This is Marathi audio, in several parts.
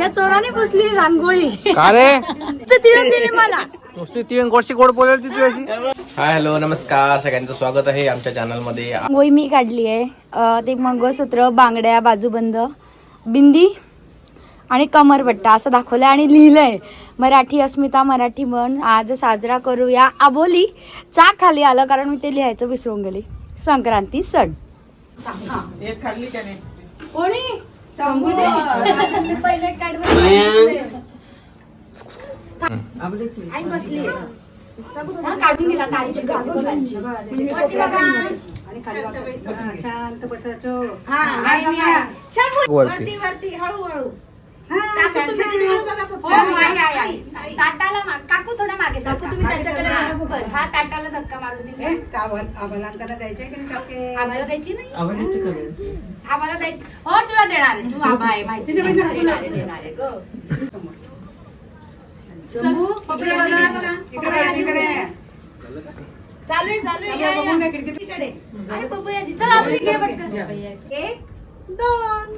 या चोराने पुसली रांगोळी. का रे तर तिने दिली मला. नुसती तीन गोष्टी गोड ती तुझ्याशी. हाय हॅलो नमस्कार. सगळ्यांचं स्वागत आहे आमच्या चॅनलमध्ये रांगोळी मी काढली आहे. अं, ते मंगळसूत्र बांगड्या बाजूबंद बिंदी आणि कमरपट्टा असं दाखवलंय आणि लिहिलंय. मराठी अस्मिता मराठी मन आज साजरा करूया आबोली. चा खाली आलं कारण मी ते लिहायचं विसरून गेली. संक्रांती सण. कोणी? पहिले आई बसली काढून. हा. वरती वरती हळूहळू. काकू तुम्ही. हो, आई, आई, आई. ताटाला मा- काकू थोडं मागे काकू तुम्ही त्याच्याकडे बघा बस हा ताटाला धक्का मारून दिला. आम्हाला द्यायची नाही आम्हाला द्यायची हो तुला देणार. तू आभा आहे माहिती नाही. देणार आहे, देणार आहे. गं. चल, आहे. चालू आहे या, या. इकडे. अरे पपयाची चल आपली घे पटकन. एक दोन.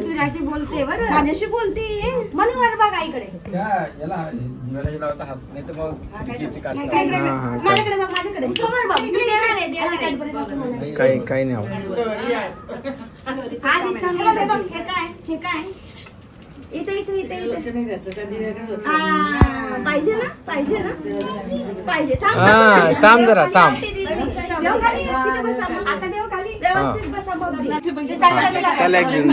तुझ्याशी बोलते. बरं माझ्याशी बोलते म्हणून वर बघ आईकडे माझ्याकडे बघ माझ्याकडे. समोर बघ मी देणार आहे देणार आहे. कॅडबरी काही काही नाही आवडत. आज इच्छा नाही हे बघ, हे काय हे काय? इथे इथे इथे इथे. आ, पाहिजे ना पाहिजे ना. पाहिजे. थांब. जरा, थांब. आता त्याला एक घेऊन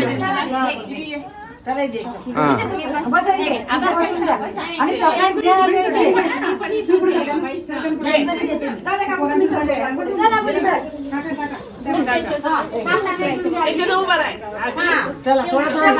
चला थोडं चला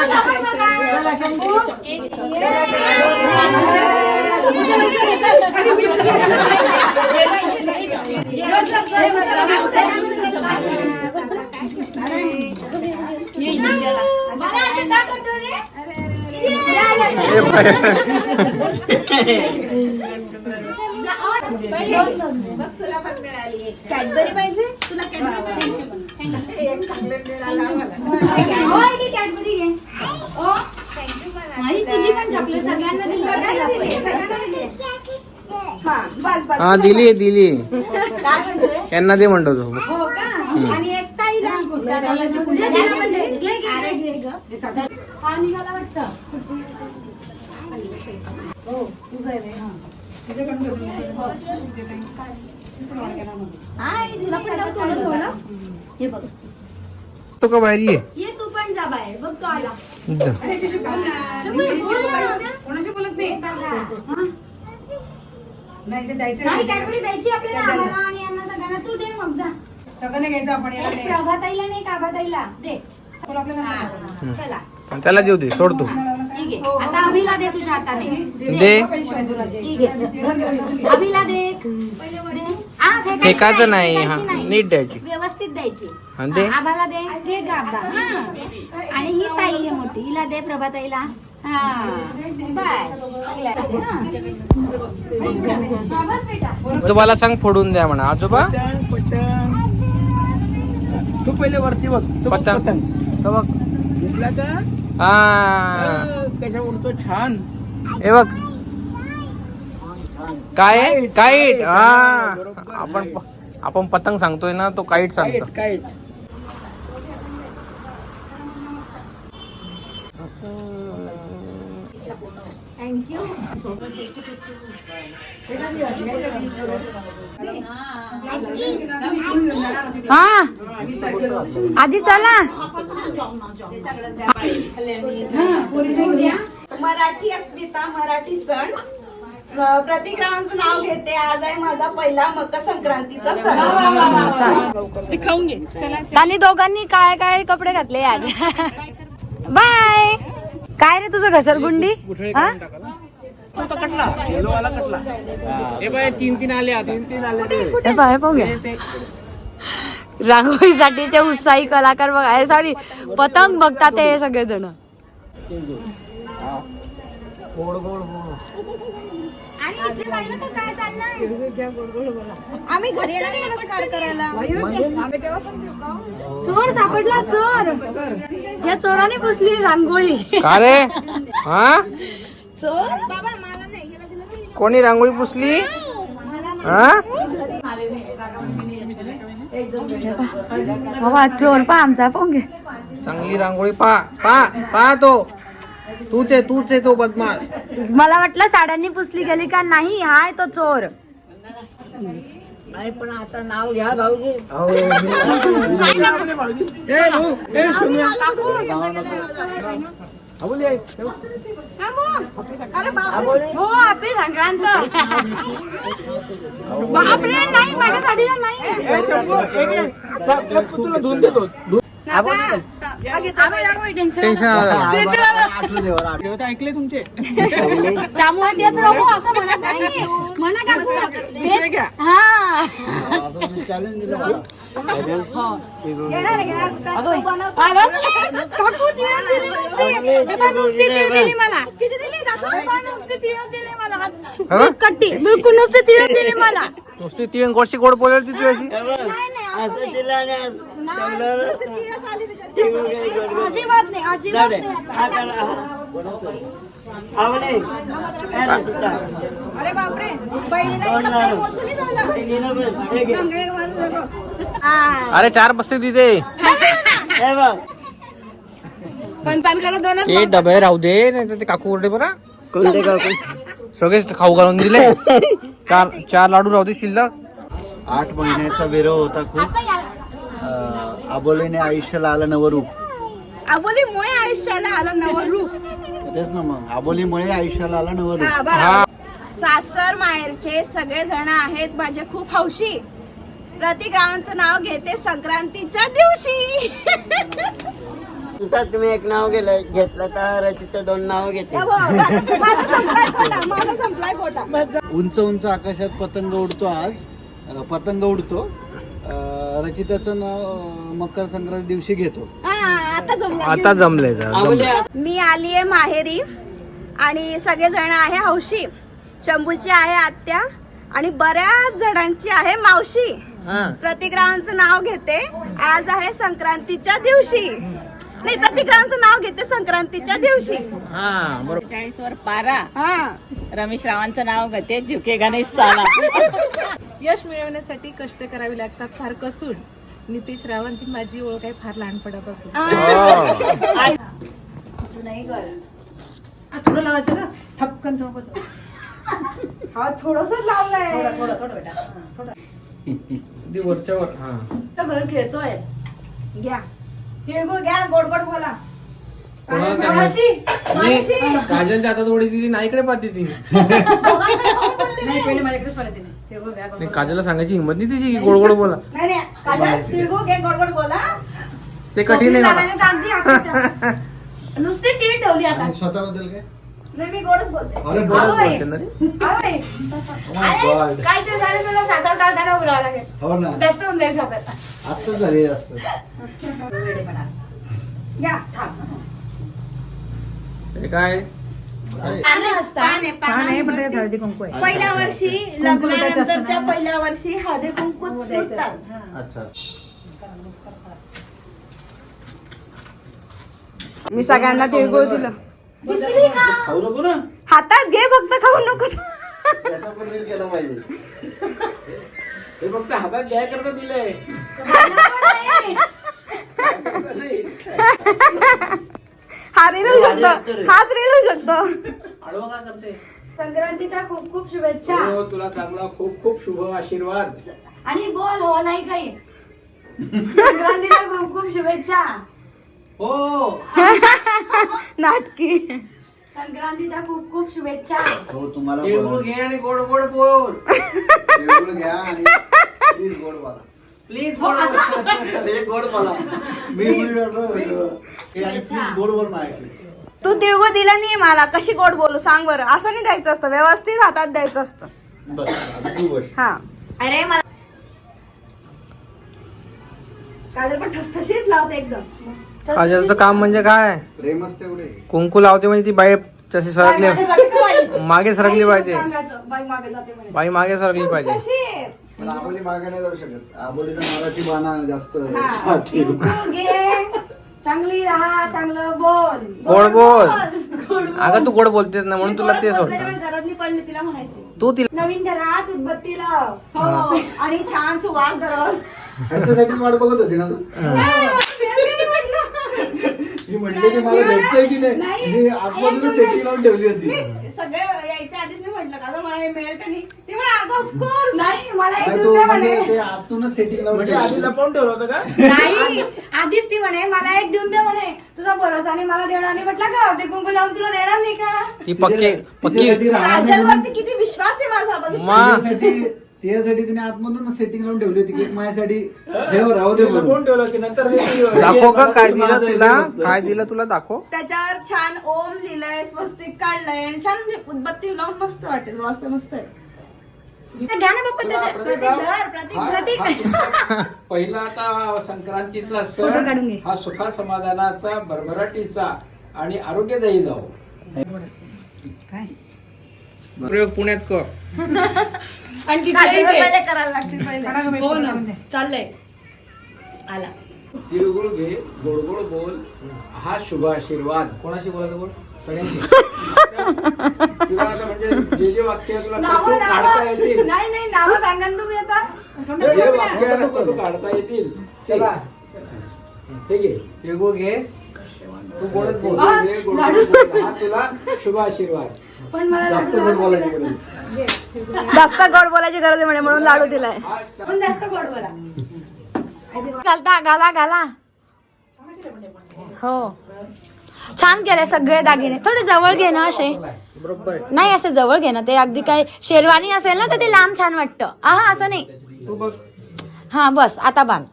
कॅडबरी पाहिजे तुला कॅडबरी घे हा हा दिली दिली काय म्हणतोय? यांना दे म्हणतो तो. हो आणि हा निघाला वाटतं. हो तुझं आहे हा. हे बघ. तो का बाहेर ये? ये तू पण जा बाहेर. बघ तो आला. जा. शंभू, बोल ना. हा? नाही कॅडबरी द्यायची आपल्याला आम्हाला आणि यांना सगळ्यांना. तू दे मग जा. एक प्रभाताईला नाही काभाताईला दे. हा, चला. पण त्याला देऊ दे सोड तू ठीक आहे. आता अभिला दे तुझ्या हाताने. दे. ठीक आहे. अभिला दे. हा, फेकायची फेकायचं नाही हा. फेकायची नाही. नीट द्यायची. व्यवस्थित द्यायची. हा, दे. हा, दे दे. ग हा. आणि ही ताई आहे मोठी. हिला दे प्रभाताईला. हा. बस. हा. हा, बस बेटा आजोबाला सांग फोडून द्या म्हणा. आजोबा? तू पहिले वरती बघ. तो बघ पतंग पतंग तो बघ. दिसला का? हा. त्याच्या उडतो छान. हे बघ. काय? काईट हा. आपण आपण पतंग सांगतोय ना तो काईट सांगतो. काय थँक्यू हा आधी चला. मराठी अस्मिता मराठी सण. अं, प्रतिक्रामांचं नाव घेते. आज आहे माझा पहिला मकर संक्रांतीचा सण त्यांनी दोघांनी काय काय कपडे घातले आज? बाय. काय रे तुझं घसरगुंडी? हा? तीन तीन आले आता. हे पाय पाहूया रांगोळीसाठीचे उत्साही कलाकार बघा. सॉरी पतंग बघतात ते सगळेजण. आणि इथे राहिलं तर काय चाललंय? आम्ही घरी येणार नमस्कार करायला. चोर सापडला चोर. या चोराने पुसली रांगोळी. का रे? हा? चोर? बाबा मला नाही याला दिलं नाही. कोणी रांगोळी पुसली? हा? बाबा चोर पा आमचा पोंगे चांगली रांगोळी पा पा पा तो. तूच आहे तूच आहे तो बदमाश. मला वाटलं साड्यांनी पुसली गेली का नाही हाय तो चोर. नाही पण आता नाव घ्या भाऊजी. अबोली आहे. अरे बापरे. हो आपली संक्रांत. बापरे नाही माझ्या गाडीला नाही. ए, शंभू, एक एक. फ- फक्त तुला धुवून देतो धुवून. टेन्शन देवता ऐकले तुमचे? त्यामुळे तेच राहू असं म्हणत नाही. म्हणा का दुसरे घ्या. हा. तिळं दिली. हे मला. किती दिली? हे नुसती तिळं दिली मला. कट्टी बिलकुल नुसती तिळं दिली मला. नुसती तीन गोष्टी गोड बोलेल ती असं नाही. अजिबात अरे बापरे बहिणीला इतकं नाही झालं. हा. अरे चार बसते तिथे. पण दोनच ते डबे राहू दे नाही तर ते काकू ओरडे बरा. कोणते काकू. सगळेच खाऊ घालून दिले. चार चार लाडू राहू दे शिल्लक. आठ महिन्याचा विरह होता खूप. आबोलीने आयुष्याला आलं नवं रूप. आबोलीमुळे आयुष्याला आलं नवं रूप. तेच ना मग. आबोलीमुळे आयुष्याला आलं नवं रूप. बरोबर. सासर माहेरचे सगळे जण आहेत माझे खूप हौशी. प्रतिग्रामांचं नाव घेते संक्रांतीच्या दिवशी. तुम्ही एक नाव गेलं घेतलं तर रचित दोन नाव घेते. उंच उंच आकाशात पतंग उडतो आज. पतंग उडतो. रचिताचं नाव मकर संक्रांती दिवशी घेतो. हा, आता जमलं. आता जमले जमले मी आली आहे माहेरी आणि सगळे जण आहे हौशी. शंभूची आहे आत्या आणि बऱ्याच जणांची आहे मावशी. प्रतिग्रामांचं नाव घेते. आज आहे संक्रांतीच्या दिवशी. नाही प्रतिग्रामांचं नाव घेते संक्रांतीच्या दिवशी. हा बरोबर. चाळीस वर पारा. हा. रमेश रावांचं नाव घेते झुके गणेश साला. यश मिळवण्यासाठी कष्ट करावे लागतात फार कसून. नितीश रावांची माझी ओळख आहे फार लहानपणापासून. थोडं लावायचं ना थपकन हा थोडस लावलंय. वरच्यावर. हा. घर खेळतोय. घ्या. तिळगुळ घ्या गोड गोड बोला. काजलच्या हातात ओढी दिली नाही इकडे पाहते ती. नाही पहिले माझ्याकडेच पडते नाही काजलला सांगायची हिंमत नाही तिची की गोड गोड बोला. नाही नाही काजल तिळगुळ घे गोड गोड बोला. ते कठीण आहे तर अगदी. नुसती तीळ ठेवली आता. आणि स्वतःबद्दल काय? नाही मी गोडच बोलते. अरे बाई. बोलते ना रे. Oh my अरे, God. काय ते झालं तुला साखर कारखाना उघडावा लागेल. हो ना. जास्त होऊन जाईल साखर. आत्ताच झाले असत घ्या थांब. हे काय? पान आहे, पान आहे. पहिल्या वर्षी लग्नानंतरच्या पहिल्या वर्षी हळदी कुंकू सुटतात. अच्छा मी सगळ्यांना तिळगुळ दिलं. दिसली का? खाऊ नको ना. हातात घे फक्त खाऊ नको. त्याचा पण रील केला पाहिजे. हे फक्त हातात घ्याय करता दिलंय. हा रील होऊ शकतो हाच रील होऊ शकतो आडवा का करते? संक्रांतीच्या खूप खूप शुभेच्छा. हो, तुला चांगला खूप खूप शुभ आशीर्वाद. आणि बोल हो नाही काही. संक्रांतीच्या खूप खूप शुभेच्छा. हो. नाटकी. संक्रांतीच्या खूप खूप शुभेच्छा. हो तुम्हाला तिळगुळ. घे आणि गोड गोड बोल. तिळगुळ घ्या आणि प्लीज गोड बोला. प्लीज गोड बोल. हे गोड बोला मी गोड बोल माझ्याकडे तू तिळगुळ दिला नाही मला. कशी गोड बोलू? सांग बरं. असं नाही द्यायचं असतं. व्यवस्थित हातात द्यायचं असतं. बस आता तू बस हा. अरे मला काजल पण ठसठशीत लावते एकदम. काजलचं काम म्हणजे काय? प्रेमच तेवढे. कुंकू लावते म्हणजे ती बाई तशी सरकली? मागे सरकली पाहिजे बाई? मागे जाते म्हणे. बाई मागे सरकली पाहिजे? पण आबोली मागे नाही जाऊ शकत. आबोलीचा मराठी बाणा जास्त हा. घे. चांगली राहा चांगलं बोल. गोड बोल. अगं तू गोड बोलतेस ना म्हणून तुला तेच घरातली पडली तिला म्हणायची. तू तिला नवीन घरात उदबत्ती लाव हो. आणि छान सुवास ह्याच्यासाठीच वाट बघत होती ना तू? मी म्हटलं. की मला भेटतंय की नाही? नाही. मी आतमधूनच सेटिंग लावून ठेवली होती. सगळे यायच्या आधीच मी म्हटलं का मला हे मिळेल का नाही? ते म्हणा अगं ऑफकोर्स नाही मला एक नाही, देऊन तो द्या म्हणजे म्हणे ते आतूनच सेटिंग लावून म्हणजे आधी ठेवली. होती. लपवून ठेवलं होतं का? नाही आधीच ती म्हणे मला एक देऊन दे म्हणे. तुझा भरोसा आणि मला देणार नाही. म्हटलं का ते कुंकू लावून तुला देणार नाही का? ती पक्की पक्की तिच्यासाठी राहणार नाही म्हणून. काजलवरती किती विश्वास आहे माझा बघितलं? मा तिच्यासाठी तिच्यासाठी तिने आतमधून सेटिंग लावून ठेवली होती की एक माझ्यासाठी ठेव राहू दे लपवून म्हणून. ठेवलं की नंतर हे- दाखव का काय दिलं तुला. काय दिलं तुला? दाखव. त्याच्यावर छान ओम लिहिलंय स्वस्तिक काढलंय आणि छान उदबत्ती लावून मस्त वाटेल वास मस्त आहे. ते घ्या ना. प्रतीक पहिला आता संक्रांतीतला सण. हा सुखा समाधानाचा भरभराटीचा आणि आरोग्यदायी जाऊ प्रयोग पुण्यात कर. आणि तिथे पहिले करायला लागतील पहिले. हो ना. चाललंय. आला. तिळगुळ घे गोड गोड बोल. हा शुभ आशीर्वाद. कोणाशी बोलायचं बोल? सगळ्यांशी. तुला आता म्हणजे जे जे वाक्य आहे तुला नावं ते काढता नावं येतील. नाही नाही नावं सांगा ना तुम्ही आता. जे वाक्य आहे ना ते काढता येतील. चला. घे. तिळगुळ घे. तू गोडच बोल. घे, गोड गोड लाडूच. बोल. हा तुला शुभ आशीर्वाद. पण मला जास्त लाडू गोड बोलायची गरज ना. नाही. जास्त गोड बोलायची गरज आहे म्हणे म्हणून लाडू दिलाय. हा पण जास्त गोड बोला. घालता घाला घाला. हो. छान केले सगळे दागिने. थोडे जवळ घे ना असे. नाही असे जवळ घे ना ते अगदी काय शेरवानी असेल ना तर ते लांब छान वाटतं. हा असं नाही. तू बघ. हा बस आता बांध.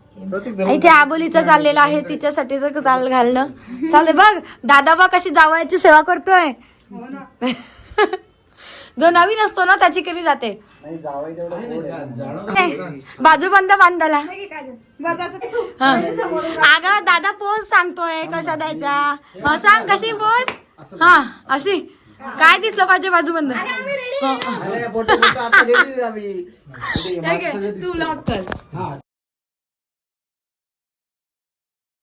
इथे आबोलीचं चाललेलं आहे तिच्यासाठीच चाल घालणं. चालले बघ दादा बा कशी जावयाची सेवा करतोय. जो नवीन असतो ना त्याची केली जाते. बाजूबंद बांधायला हा. अगं दादा पोच सांगतोय कशा द्यायच्या? हा, सांग कशी पोच हा अशी. काय दिसलं पाहिजे ready. आहे. आम्ही. तू लॉक कर. हा.